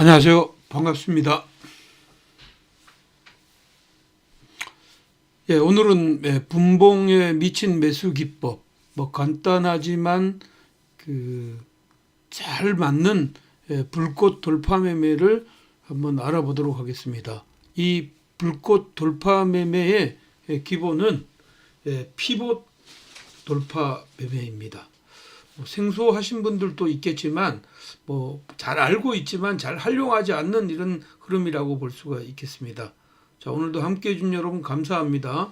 안녕하세요. 반갑습니다. 예, 오늘은 예, 분봉에 미친 매수 기법, 뭐 간단하지만 그 잘 맞는 예, 불꽃 돌파 매매를 한번 알아보도록 하겠습니다. 이 불꽃 돌파 매매의 예, 기본은 예, 피봇 돌파 매매입니다. 뭐 생소하신 분들도 있겠지만 뭐 잘 알고 있지만 잘 활용하지 않는 이런 흐름이라고 볼 수가 있겠습니다. 자, 오늘도 함께 해준 여러분 감사합니다.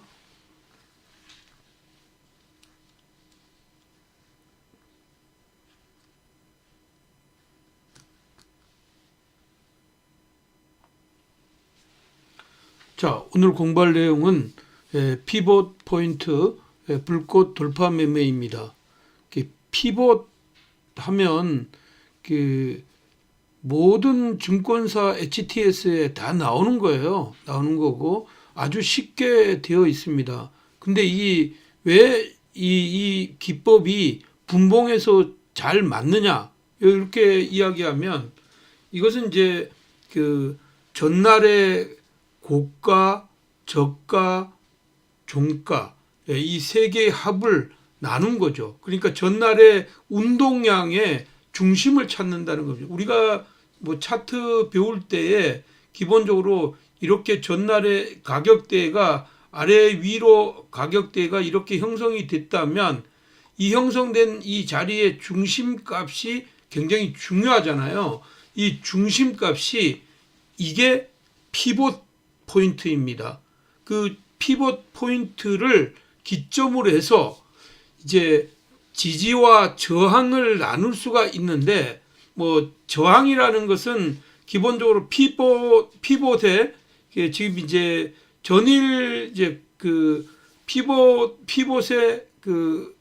자, 오늘 공부할 내용은 에, 피봇 포인트 에, 불꽃 돌파 매매입니다. 그 피봇 하면 그 모든 증권사 HTS에 다 나오는 거예요. 나오는 거고 아주 쉽게 되어 있습니다. 근데 이 왜 이 이 기법이 분봉에서 잘 맞느냐 이렇게 이야기하면 이것은 이제 그 전날의 고가, 저가, 종가 예, 이세 개의 합을 나눈 거죠. 그러니까 전날의 운동량의 중심을 찾는다는 거죠. 우리가 뭐 차트 배울 때에 기본적으로 이렇게 전날의 가격대가 아래 위로 가격대가 이렇게 형성이 됐다면 이 형성된 이 자리의 중심값이 굉장히 중요하잖아요. 이 중심값이 이게 피봇 포인트입니다. 그 피봇 포인트를 기점으로 해서 이제 지지와 저항을 나눌 수가 있는데 뭐 저항이라는 것은 기본적으로 피봇 피봇에 그 지금 이제 전일 이제 그 피봇 피봇의 그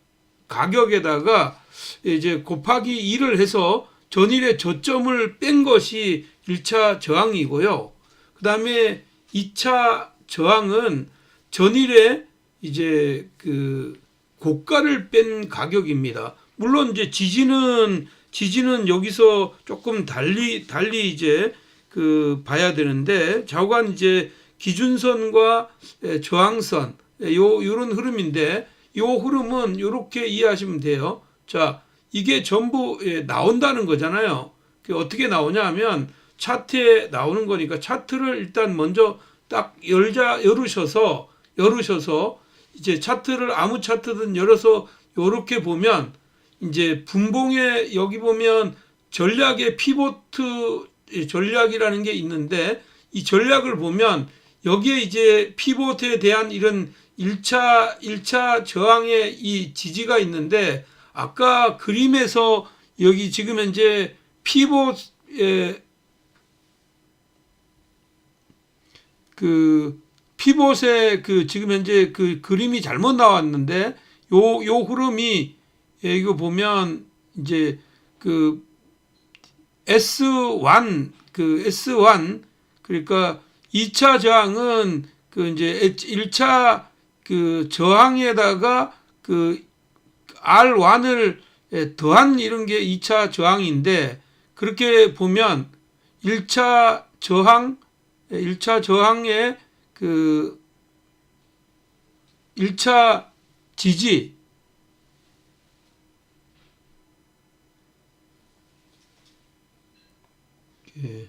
가격에다가 이제 곱하기 2를 해서 전일의 저점을 뺀 것이 1차 저항이고요. 그 다음에 2차 저항은 전일에 이제 그 고가를 뺀 가격입니다. 물론 이제 지지는 지지는 여기서 조금 달리 달리 이제 그 봐야 되는데 좌우간 이제 기준선과 에, 저항선 에, 요 요런 흐름인데 요 흐름은 요렇게 이해하시면 돼요. 자, 이게 전부 예, 나온다는 거잖아요. 그 어떻게 나오냐 하면 차트에 나오는 거니까 차트를 일단 먼저 딱 열자 열으셔서 열으셔서 이제 차트를 아무 차트든 열어서 요렇게 보면 이제 분봉에 여기 보면 전략의 피보트 전략이라는 게 있는데 이 전략을 보면 여기에 이제 피보트에 대한 이런 1차 1차 저항의 이 지지가 있는데 아까 그림에서 여기 지금 현재 피봇에 그 피봇의 그 지금 현재 그 그림이 잘못 나왔는데 요 요 흐름이 예, 이거 보면 이제 그 S1 그 S1 그러니까 2차 저항은 그 이제 1차 그 저항에다가 그 R1을 예, 더한 이런 게 2차 저항인데 그렇게 보면 1차 저항 1차 저항의 그 1차 지지 예.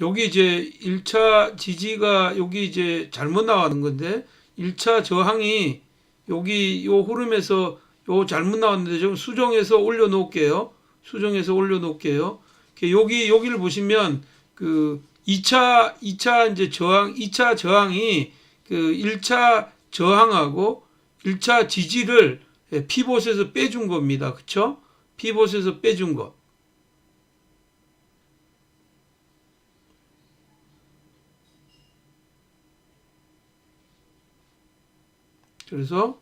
여기 이제 1차 지지가 여기 이제 잘못 나가는 건데 1차 저항이 여기 요 흐름에서 요 잘못 나왔는데 좀 수정해서 올려 놓을게요. 수정해서 올려 놓을게요. 여기 여기를 보시면 그 2차 2차 이제 저항 2차 저항이 그 1차 저항하고 1차 지지를 피봇에서 빼준 겁니다. 그쵸? 피봇에서 빼준 것. 그래서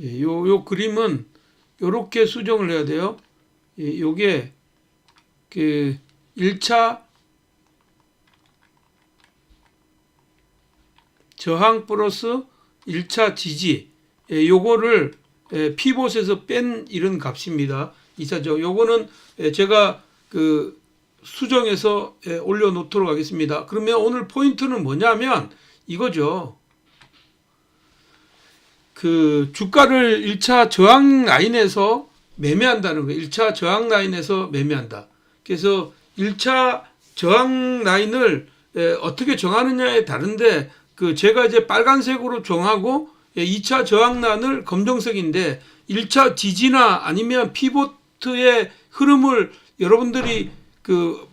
예, 요, 요 그림은 요렇게 수정을 해야 돼요. 예, 요게 그 1차 저항 플러스 1차 지지 예, 요거를 에, 피봇에서 뺀 이런 값입니다. 2차 저항. 요거는 에, 제가 그 수정해서 에, 올려놓도록 하겠습니다. 그러면 오늘 포인트는 뭐냐면 이거죠. 그 주가를 1차 저항 라인에서 매매한다는 거예요. 1차 저항 라인에서 매매한다. 그래서 1차 저항 라인을 에, 어떻게 정하느냐에 다른데 그 제가 이제 빨간색으로 정하고 예, 2차 저항란을 검정색인데 1차 지지나 아니면 피보트의 흐름을 여러분들이 그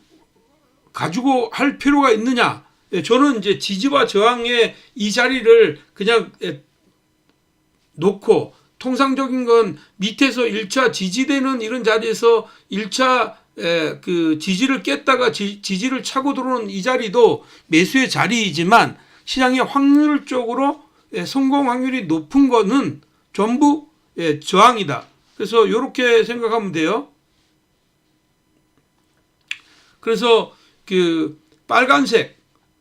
가지고 할 필요가 있느냐? 예, 저는 이제 지지와 저항의 이 자리를 그냥 예, 놓고 통상적인 건 밑에서 1차 지지되는 이런 자리에서 1차 에, 그 지지를 깼다가 지, 지를 차고 들어오는 이 자리도 매수의 자리이지만 시장의 확률적으로 예, 성공 확률이 높은 거는 전부 예, 저항이다. 그래서 이렇게 생각하면 돼요. 그래서 그 빨간색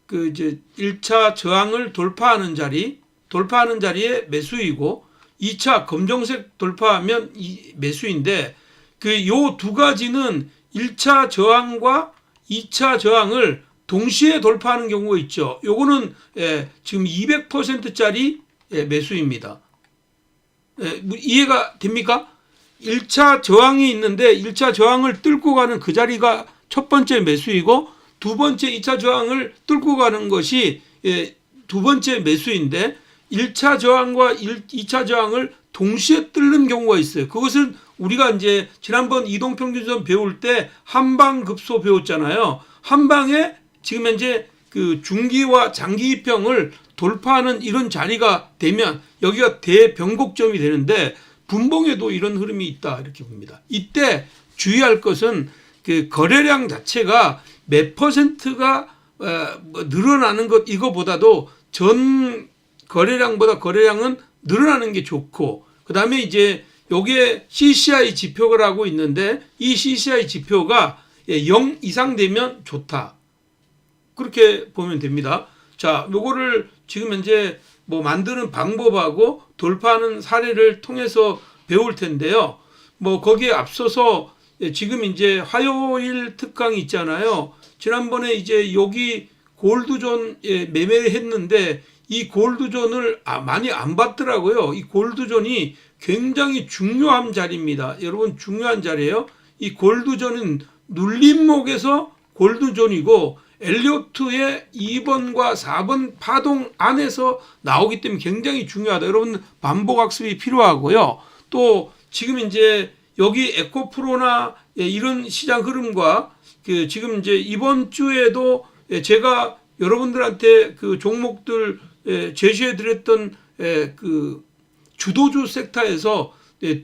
그 이제 1차 저항을 돌파하는 자리, 돌파하는 자리에 매수이고 2차 검정색 돌파하면 이 매수인데 그 요 두 가지는 1차 저항과 2차 저항을 동시에 돌파하는 경우가 있죠. 요거는 예, 지금 200%짜리 예, 매수입니다. 예, 뭐 이해가 됩니까? 1차 저항이 있는데 1차 저항을 뚫고 가는 그 자리가 첫 번째 매수이고 두 번째 2차 저항을 뚫고 가는 것이 예, 두 번째 매수인데 1차 저항과 1, 2차 저항을 동시에 뚫는 경우가 있어요. 그것은 우리가 이제 지난번 이동평균선 배울 때 한방급소 배웠잖아요. 한방에 지금 현재 그 중기와 장기 입형을 돌파하는 이런 자리가 되면 여기가 대변곡점이 되는데 분봉에도 이런 흐름이 있다 이렇게 봅니다. 이때 주의할 것은 그 거래량 자체가 몇 퍼센트가 어, 뭐 늘어나는 것 이거보다도 전 거래량보다 거래량은 늘어나는 게 좋고 그 다음에 이제 요게 CCI 지표라고 있는데 이 CCI 지표가 0 이상 되면 좋다. 그렇게 보면 됩니다. 자, 요거를 지금 현재 뭐 만드는 방법하고 돌파하는 사례를 통해서 배울 텐데요. 뭐 거기에 앞서서 예, 지금 이제 화요일 특강이 있잖아요. 지난번에 이제 여기 골드존 예, 매매를 했는데 이 골드존을 아, 많이 안 봤더라고요. 이 골드존이 굉장히 중요한 자리입니다. 여러분 중요한 자리예요. 이 골드존은 눌림목에서 골드존이고 엘리오트의 2번과 4번 파동 안에서 나오기 때문에 굉장히 중요하다. 여러분 반복 학습이 필요하고요. 또 지금 이제 여기 에코프로나 예, 이런 시장 흐름과 그 지금 이제 이번 주에도 예, 제가 여러분들한테 그 종목들 예, 제시해 드렸던 그 주도주 섹터에서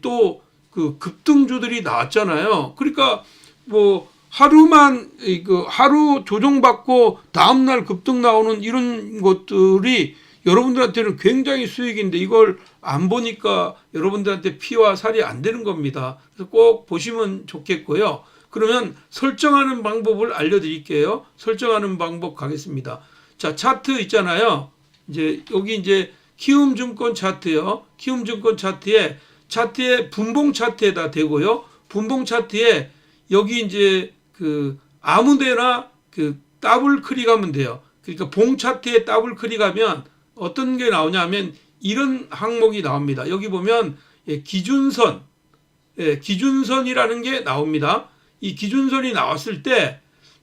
또 그 급등주들이 나왔잖아요. 그러니까 뭐 하루만 그 하루 조정받고 다음 날 급등 나오는 이런 것들이 여러분들한테는 굉장히 수익인데 이걸 안 보니까 여러분들한테 피와 살이 안 되는 겁니다. 그래서 꼭 보시면 좋겠고요. 그러면 설정하는 방법을 알려드릴게요. 설정하는 방법 가겠습니다. 자 차트 있잖아요. 이제 여기 이제 키움증권 차트요. 키움증권 차트에 차트에 분봉 차트에다 대고요. 분봉 차트에 여기 이제 그 아무데나 그 더블 클릭하면 돼요. 그러니까 봉 차트에 더블 클릭하면 어떤 게 나오냐면 이런 항목이 나옵니다. 여기 보면 예, 기준선, 예, 기준선이라는 게 나옵니다. 이 기준선이 나왔을 때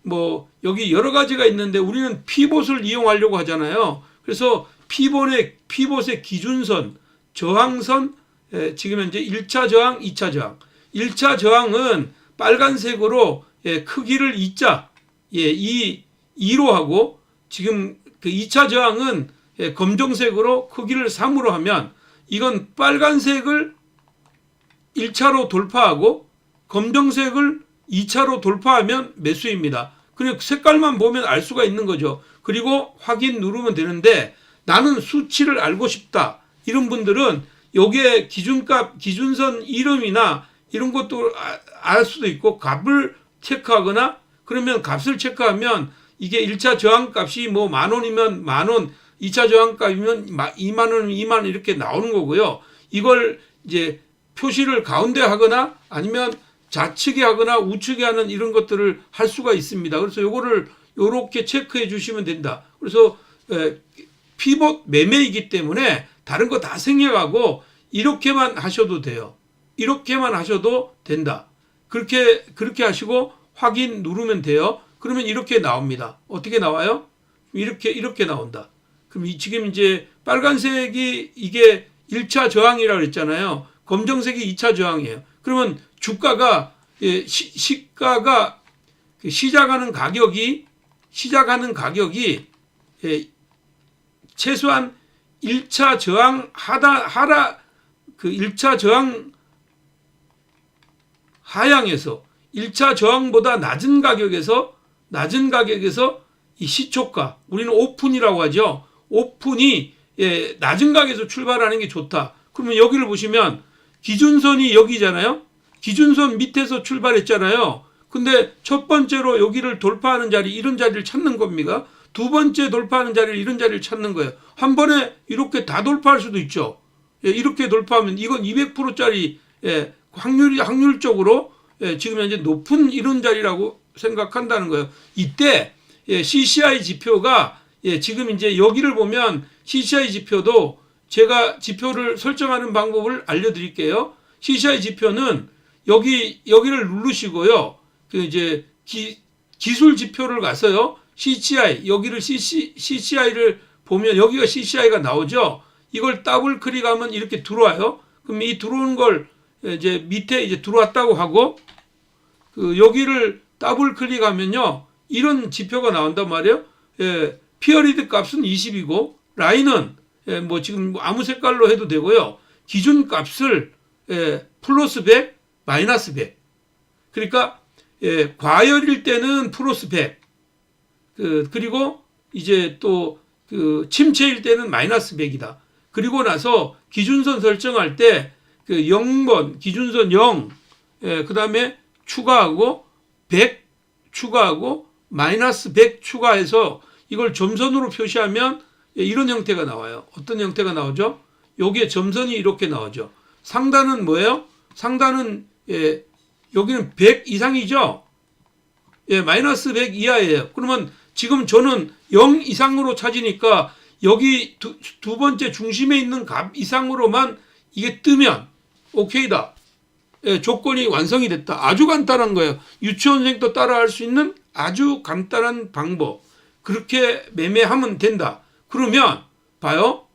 뭐 여기 여러 가지가 있는데 우리는 피봇을 이용하려고 하잖아요. 그래서 피봇의 피봇의 기준선, 저항선, 예, 지금 현재 1차 저항, 2차 저항. 1차 저항은 빨간색으로 예, 크기를 2자, 예, 2, 2로 하고 지금 그 2차 저항은 예, 검정색으로 크기를 3으로 하면 이건 빨간색을 1차로 돌파하고 검정색을 2차로 돌파하면 매수입니다. 그리고 색깔만 보면 알 수가 있는 거죠. 그리고 확인 누르면 되는데 나는 수치를 알고 싶다. 이런 분들은 여기에 기준값, 기준선 이름이나 이런 것도 아- 알 수도 있고 값을 체크하거나 그러면 값을 체크하면 이게 1차 저항값이 뭐 만 원이면 만 원, 2차 저항값이면 2만 원, 2만 원 이렇게 나오는 거고요. 이걸 이제 표시를 가운데 하거나 아니면 좌측에 하거나 우측에 하는 이런 것들을 할 수가 있습니다. 그래서 요거를 요렇게 체크해 주시면 된다. 그래서 에, 피봇 매매이기 때문에 다른 거 다 생략하고 이렇게만 하셔도 돼요. 이렇게만 하셔도 된다. 그렇게 그렇게 하시고 확인 누르면 돼요. 그러면 이렇게 나옵니다. 어떻게 나와요? 이렇게 이렇게 나온다. 그럼 이 지금 이제 빨간색이 이게 1차 저항이라고 그랬잖아요. 검정색이 2차 저항이에요. 그러면 주가가 예, 시, 시가가 그 시작하는 가격이 시작하는 가격이 예, 최소한 1차 저항 하다 하라 그 1차 저항 하향에서 1차 저항보다 낮은 가격에서 낮은 가격에서 이 시초가 우리는 오픈이라고 하죠. 오픈이 예, 낮은 가격에서 출발하는 게 좋다. 그러면 여기를 보시면 기준선이 여기잖아요. 기준선 밑에서 출발했잖아요. 근데 첫 번째로 여기를 돌파하는 자리 이런 자리를 찾는 겁니까? 두 번째 돌파하는 자리를 이런 자리를 찾는 거예요. 한 번에 이렇게 다 돌파할 수도 있죠. 예, 이렇게 돌파하면 이건 200%짜리 예, 확률이 확률적으로 예, 지금 현재 높은 이런 자리라고 생각한다는 거예요. 이때 예, CCI 지표가 예, 지금 이제 여기를 보면 CCI 지표도 제가 지표를 설정하는 방법을 알려드릴게요. CCI 지표는 여기 여기를 누르시고요. 그 이제 기, 기술 지표를 가서요. CCI 여기를 CC, CCI를 보면 여기가 CCI가 나오죠. 이걸 더블 클릭하면 이렇게 들어와요. 그럼 이 들어오는 걸 이제 밑에 이제 들어왔다고 하고 그 여기를 더블 클릭하면요. 이런 지표가 나온단 말이에요. 예, 피어리드 값은 20이고 라인은 예, 뭐 지금 뭐 아무 색깔로 해도 되고요. 기준 값을 예, 플러스 100, 마이너스 100. 그러니까 예, 과열일 때는 플러스 100. 그 그리고 이제 또 그 침체일 때는 마이너스 100이다. 그리고 나서 기준선 설정할 때 그 0번 기준선 0, 예, 그 다음에 추가하고 100 추가하고 마이너스 100 추가해서 이걸 점선으로 표시하면 예, 이런 형태가 나와요. 어떤 형태가 나오죠? 여기에 점선이 이렇게 나오죠. 상단은 뭐예요? 상단은 예, 여기는 100 이상이죠. 예, 마이너스 100 이하예요. 그러면 지금 저는 0 이상으로 찾으니까 여기 두, 두 번째 중심에 있는 값 이상으로만 이게 뜨면 오케이다. 예, 조건이 완성이 됐다. 아주 간단한 거예요. 유치원생도 따라할 수 있는 아주 간단한 방법. 그렇게 매매하면 된다. 그러면 봐요.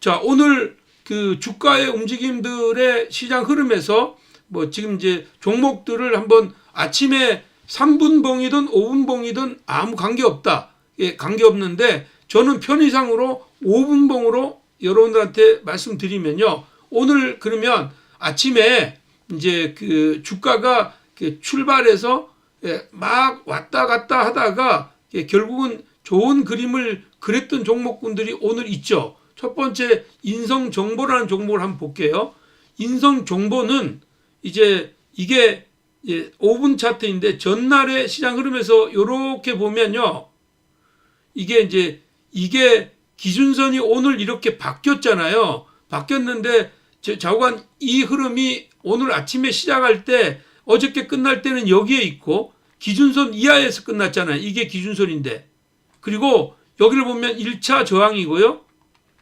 자, 오늘 그 주가의 움직임들의 시장 흐름에서 뭐 지금 이제 종목들을 한번 아침에 3분 봉이든 5분 봉이든 아무 관계 없다. 예, 관계 없는데 저는 편의상으로 5분 봉으로 여러분들한테 말씀드리면요. 오늘 그러면 아침에 이제 그 주가가 그 출발해서 예, 막 왔다 갔다 하다가 예, 결국은 좋은 그림을 그랬던 종목군들이 오늘 있죠. 첫 번째 인성 정보라는 종목을 한번 볼게요. 인성 정보는 이제 이게 예, 5분 차트인데 전날의 시장 흐름에서 이렇게 보면요. 이게 이제 이게 기준선이 오늘 이렇게 바뀌었잖아요. 바뀌었는데 저- 좌우간 이 흐름이 오늘 아침에 시작할 때 어저께 끝날 때는 여기에 있고 기준선 이하에서 끝났잖아요. 이게 기준선인데. 그리고 여기를 보면 1차 저항이고요.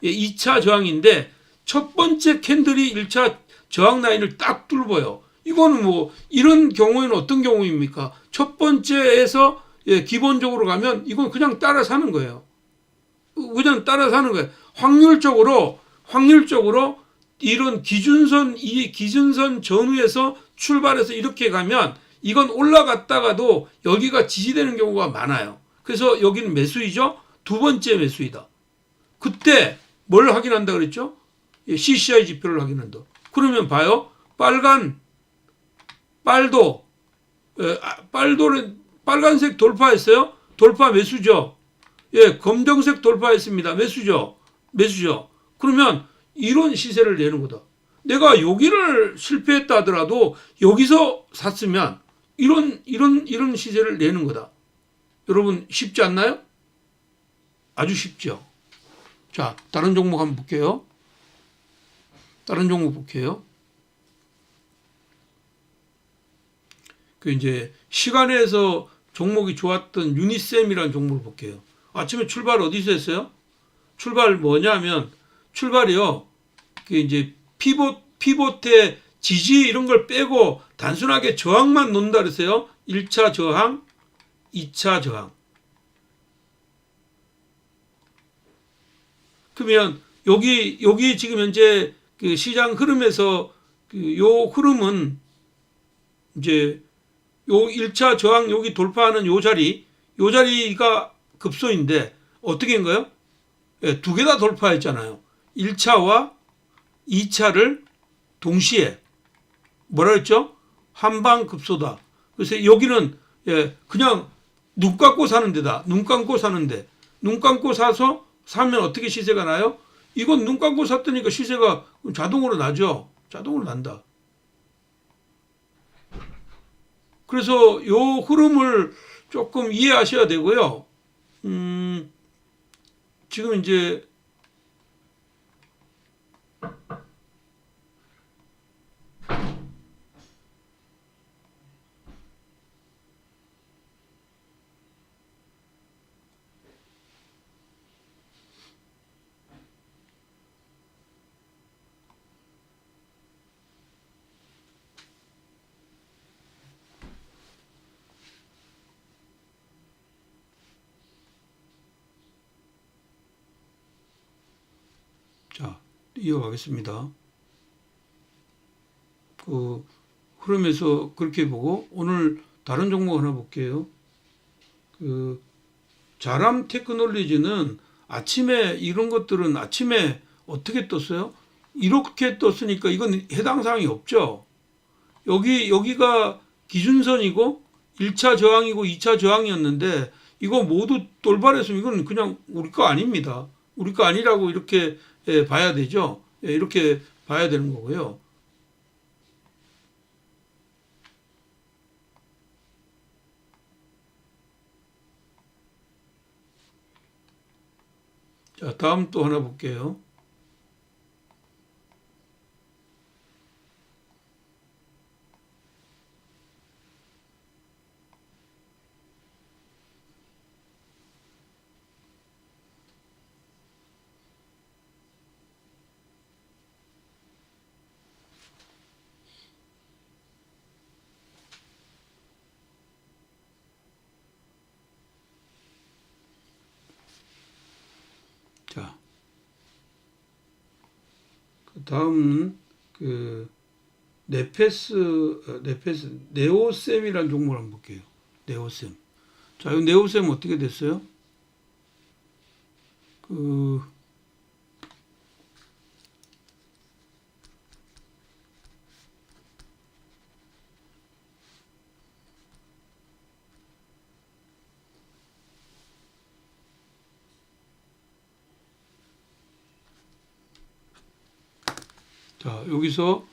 예, 2차 저항인데 첫 번째 캔들이 1차 저항 라인을 딱 뚫어요. 이거는 뭐 이런 경우에는 어떤 경우입니까? 첫 번째에서 예, 기본적으로 가면 이건 그냥 따라 사는 거예요. 그냥 따라 사는 거예요. 확률적으로 확률적으로 이런 기준선 이 기준선 전후에서 출발해서 이렇게 가면 이건 올라갔다가도 여기가 지지되는 경우가 많아요. 그래서 여기는 매수이죠. 두 번째 매수이다. 그때 뭘 확인한다 그랬죠? 예, CCI 지표를 확인한다. 그러면 봐요. 빨간 빨도 예, 아, 빨도는 빨간색 돌파했어요. 돌파 매수죠. 예, 검정색 돌파했습니다. 매수죠. 매수죠. 그러면 이런 시세를 내는 거다. 내가 여기를 실패했다 하더라도 여기서 샀으면 이런 이런 이런 시세를 내는 거다. 여러분 쉽지 않나요? 아주 쉽죠. 자, 다른 종목 한번 볼게요. 다른 종목 볼게요. 그 이제 시간에서 종목이 좋았던 유니셈이라는 종목을 볼게요. 아침에 출발 어디서 했어요? 출발 뭐냐면 출발이요. 그 이제 피봇 피봇의 지지 이런 걸 빼고 단순하게 저항만 놓는다 그랬어요. 1차 저항, 2차 저항. 그러면 여기 여기 지금 현재 그 시장 흐름에서 그 요 흐름은 이제 요 1차 저항 여기 돌파하는 요 자리 요 자리가 급소인데 어떻게 한 거예요? 예, 두 개 다 돌파했잖아요. 1차와 2차를 동시에 뭐라 했죠? 한방 급소다. 그래서 여기는 예, 그냥 눈 감고 사는 데다. 눈 감고 사는데 눈 감고 사서 사면 어떻게 시세가 나요? 이건 눈 감고 샀더니까 시세가 자동으로 나죠. 자동으로 난다. 그래서 요 흐름을 조금 이해하셔야 되고요. 음, 지금 이제 자, 이어가겠습니다. 그 흐름에서 그렇게 보고 오늘 다른 종목 하나 볼게요. 그 자람 테크놀리지는 아침에 이런 것들은 아침에 어떻게 떴어요? 이렇게 떴으니까 이건 해당 사항이 없죠. 여기 여기가 기준선이고 1차 저항이고 2차 저항이었는데 이거 모두 돌발했으면 이건 그냥 우리 거 아닙니다. 우리 거 아니라고 이렇게 예, 봐야 되죠. 예, 이렇게 봐야 되는 거고요. 자, 다음 또 하나 볼게요. 자, 그 다음은 그 네페스 어, 네페스 네오셈이라는 종목을 한번 볼게요. 네오셈. 자, 이 네오셈 어떻게 됐어요? 그 자, 여기서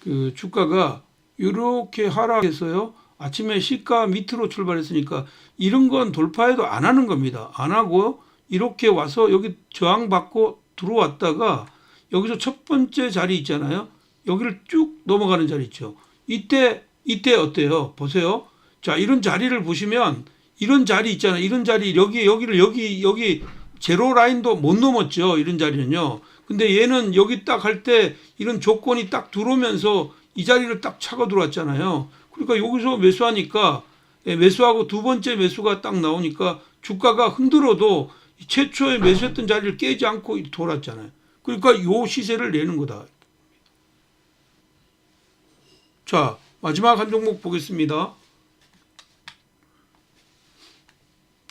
그 주가가 이렇게 하락해서요. 아침에 시가 밑으로 출발했으니까 이런 건 돌파해도 안 하는 겁니다. 안 하고 이렇게 와서 여기 저항받고 들어왔다가 여기서 첫 번째 자리 있잖아요. 여기를 쭉 넘어가는 자리 있죠. 이때 이때 어때요? 보세요. 자, 이런 자리를 보시면 이런 자리 있잖아요. 이런 자리 여기 여기를 여기 여기 제로 라인도 못 넘었죠. 이런 자리는요. 근데 얘는 여기 딱 할 때 이런 조건이 딱 들어오면서 이 자리를 딱 차고 들어왔잖아요. 그러니까 여기서 매수하니까 예, 매수하고 두 번째 매수가 딱 나오니까 주가가 흔들어도 최초에 매수했던 자리를 깨지 않고 돌았잖아요. 그러니까 요 시세를 내는 거다. 자, 마지막 한 종목 보겠습니다.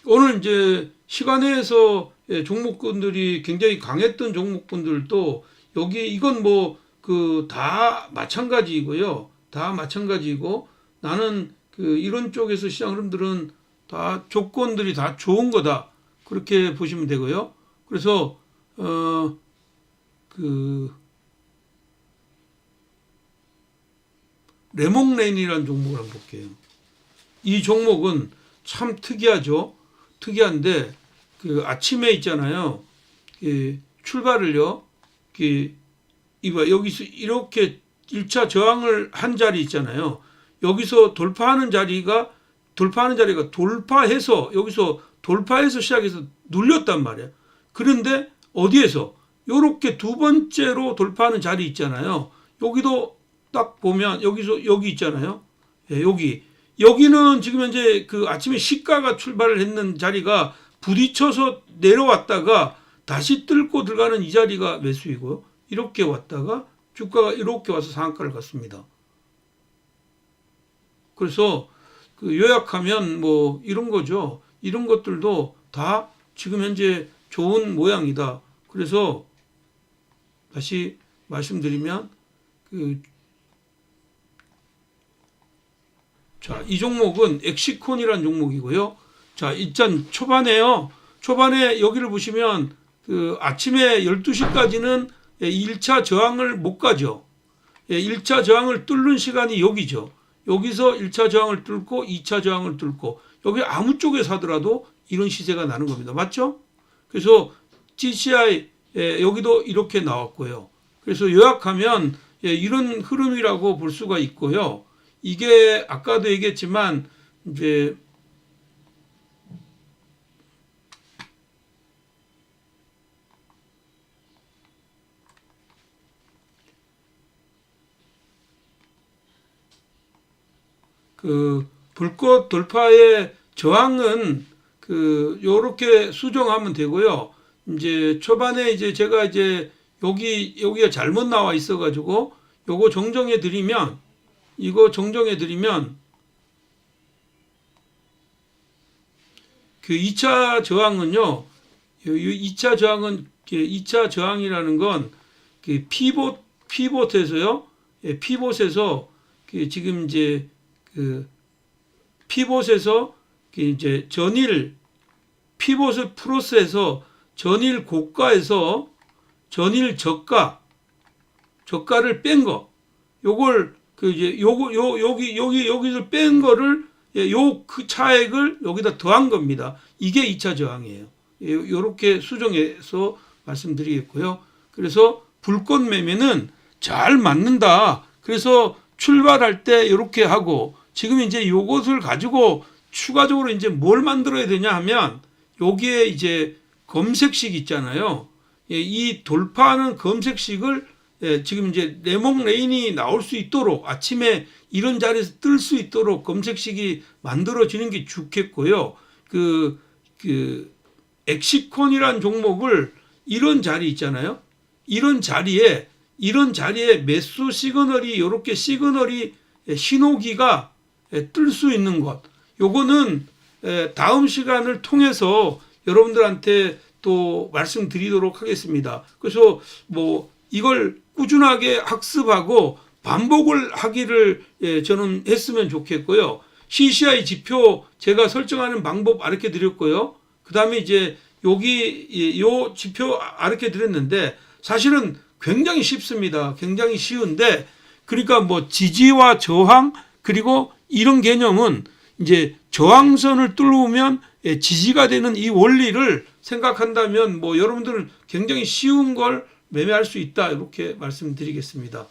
오늘 이제 시간에서 예, 종목군들이 굉장히 강했던 종목분들도 여기 이건 뭐 그 다 마찬가지이고요. 다 마찬가지이고 나는 그 이런 쪽에서 시장 흐름들은 다 조건들이 다 좋은 거다. 그렇게 보시면 되고요. 그래서 어 그 레몽레인이라는 종목을 한번 볼게요. 이 종목은 참 특이하죠. 특이한데 그 아침에 있잖아요. 그 출발을요. 그 이봐 여기서 이렇게 1차 저항을 한 자리 있잖아요. 여기서 돌파하는 자리가 돌파하는 자리가 돌파해서 여기서 돌파해서 시작해서 눌렸단 말이야. 그런데 어디에서 요렇게 두 번째로 돌파하는 자리 있잖아요. 여기도 딱 보면 여기서 여기 있잖아요. 예, 여기 여기는 지금 현재 그 아침에 시가가 출발을 했는 자리가 부딪혀서 내려왔다가 다시 뚫고 들어가는 이 자리가 매수이고요. 이렇게 왔다가 주가가 이렇게 와서 상한가를 갔습니다. 그래서 그 요약하면 뭐 이런 거죠. 이런 것들도 다 지금 현재 좋은 모양이다. 그래서 다시 말씀드리면 그 자, 이 종목은 엑시콘이라는 종목이고요. 자, 일단 초반에요. 초반에 여기를 보시면 그 아침에 12시까지는 1차 저항을 못 가죠. 1차 저항을 뚫는 시간이 여기죠. 여기서 1차 저항을 뚫고 2차 저항을 뚫고 여기 아무 쪽에 사더라도 이런 시세가 나는 겁니다. 맞죠? 그래서 GCI 예, 여기도 이렇게 나왔고요. 그래서 요약하면 예, 이런 흐름이라고 볼 수가 있고요. 이게 아까도 얘기했지만 이제 그 불꽃 돌파의 저항은 그 요렇게 수정하면 되고요. 이제 초반에 이제 제가 이제 여기 여기가 잘못 나와 있어 가지고 요거 정정해 드리면 이거 정정해 드리면 그 2차 저항은요. 요 2차 저항은 2차 저항이라는 건그 피봇 피봇에서요. 예, 피봇에서 그 지금 이제 그 피봇에서 그 이제 전일 피봇을 플러스해서 전일 고가에서 전일 저가 저가를 뺀 거. 요걸 그 이제 요거 요 여기 여기 여기서 뺀 거를 예, 요그 차액을 여기다 더한 겁니다. 이게 2차 저항이에요. 예, 요렇게 수정해서 말씀드리겠고요. 그래서 불꽃 매매는 잘 맞는다. 그래서 출발할 때 이렇게 하고 지금 이제 요것을 가지고 추가적으로 이제 뭘 만들어야 되냐 하면 여기에 이제 검색식 있잖아요. 예, 이 돌파하는 검색식을 예, 지금 이제 레몽 레인이 나올 수 있도록 아침에 이런 자리에서 뜰 수 있도록 검색식이 만들어지는 게 좋겠고요. 그, 그, 엑시콘이란 종목을 이런 자리 있잖아요. 이런 자리에, 이런 자리에 매수 시그널이, 이렇게 시그널이 예, 신호기가 예, 뜰수 있는 것. 요거는 예, 다음 시간을 통해서 여러분들한테 또 말씀드리도록 하겠습니다. 그래서 뭐 이걸 꾸준하게 학습하고 반복을 하기를 예, 저는 했으면 좋겠고요. CCI 지표 제가 설정하는 방법 알려 드렸고요. 그 다음에 이제 여기 예, 요 지표 알려 드렸는데 사실은 굉장히 쉽습니다. 굉장히 쉬운데 그러니까 뭐 지지와 저항 그리고 이런 개념은 이제 저항선을 뚫으면 예, 지지가 되는 이 원리를 생각한다면 뭐 여러분들은 굉장히 쉬운 걸 매매할 수 있다 이렇게 말씀드리겠습니다.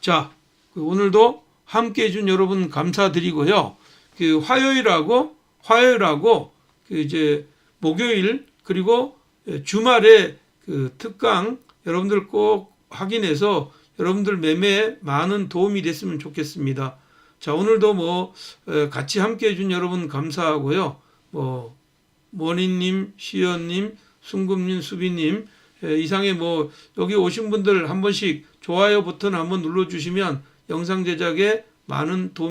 자그 오늘도 함께 해준 여러분 감사드리고요. 그 화요일하고 화요일하고 그 이제 목요일 그리고 예, 주말에 그 특강 여러분들 꼭 확인해서 여러분들 매매에 많은 도움이 됐으면 좋겠습니다. 자 오늘도 뭐 에, 같이 함께 해준 여러분 감사하고요. 뭐 머니님, 시연님, 순금님, 수비님 에, 이상의 뭐 여기 오신 분들 한 번씩 좋아요 버튼 한번 눌러주시면 영상 제작에 많은 도움